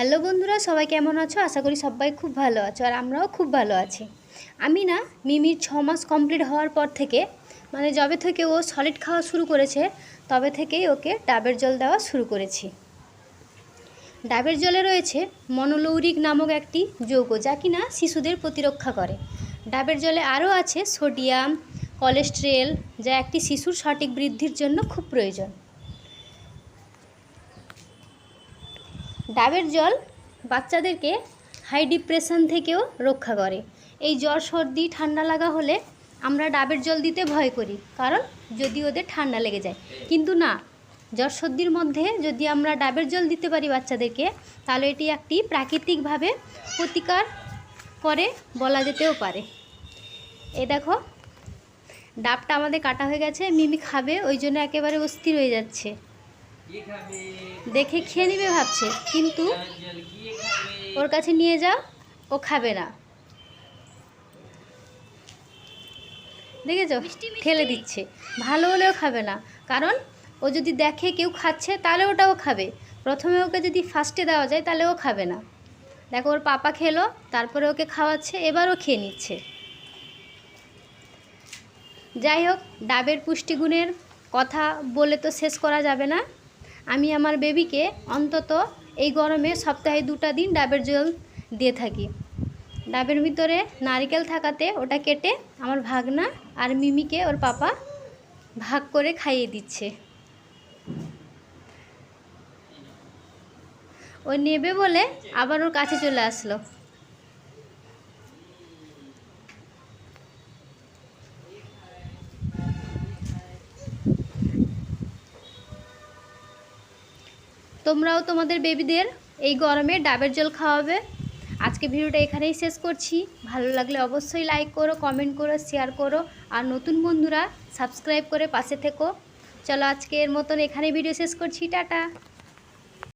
Hello বন্ধুরা, সবাই কেমন আছো? আশা করি সবাই খুব ভালো আছো আর আমরাও খুব ভালো আছি। আমি না মিমির ছ মাস কমপ্লিট হওয়ার পর থেকে মানে যবে থেকে ও সলিড খাওয়া শুরু করেছে, তবে থেকেই ওকে ডাবের জল দেওয়া শুরু করেছি। ডাবের জলে রয়েছে মনোলৌরিক নামক একটি যৌগ যা কিনা শিশুদের প্রতিরক্ষা করে। ডাবের জলে আরও আছে সোডিয়াম, কোলেস্ট্রেল, যা একটি শিশুর সঠিক বৃদ্ধির জন্য খুব প্রয়োজন। ডাবের জল বাচ্চাদেরকে হাই ডিপ্রেশন থেকেও রক্ষা করে। এই জ্বর, সর্দি, ঠান্ডা লাগা হলে আমরা ডাবের জল দিতে ভয় করি, কারণ যদি ওদের ঠান্ডা লেগে যায়। কিন্তু না, জ্বর, সর্দির মধ্যে যদি আমরা ডাবের জল দিতে পারি বাচ্চাদেরকে, তাহলে এটি একটি প্রাকৃতিকভাবে প্রতিকার করে বলা যেতেও পারে। এ দেখো, ডাবটা আমাদের কাটা হয়ে গেছে, মিমি খাবে, ওই জন্য একেবারে অস্থির হয়ে যাচ্ছে। দেখে খেয়ে নিবে ভাবছে কিন্তু ওর কাছে নিয়ে যাও ও খাবে না। দেখেছ? ঠেলে দিচ্ছে। ভালো হলেও খাবে না। কারণ ও যদি দেখে কেউ খাচ্ছে তাহলে ওটাও খাবে। প্রথমে ওকে যদি ফার্স্টে দেওয়া যায় তাহলে ও খাবে না। দেখো ওর পাপা খেলো তারপরে ওকে খাওয়াচ্ছে এবারও খেয়ে নিচ্ছে। যাই হোক ডাবের পুষ্টিগুণের কথা বলে তো শেষ করা যাবে না। আমি আমার বেবিকে অন্তত এই গরমে সপ্তাহে দুটা দিন ডাবের জল দিয়ে থাকি। ডাবের ভিতরে নারিকেল থাকাতে ওটা কেটে আমার ভাগনা আর মিমিকে ওর পাপা ভাগ করে খাইয়ে দিচ্ছে। ও নেবে বলে আবার ওর কাছে চলে আসলো। তোমরাও তোমাদের বেবিদের এই গরমে ডাবের জল খাওয়াবে। আজকে ভিডিওটা এখানেই শেষ করছি। ভালো লাগলে অবশ্যই লাইক করো কমেন্ট করো শেয়ার করো। আর নতুন বন্ধুরা সাবস্ক্রাইব করে পাশে থেকো। চলো আজকের মতন এখানে ভিডিও শেষ করছি। টাটা।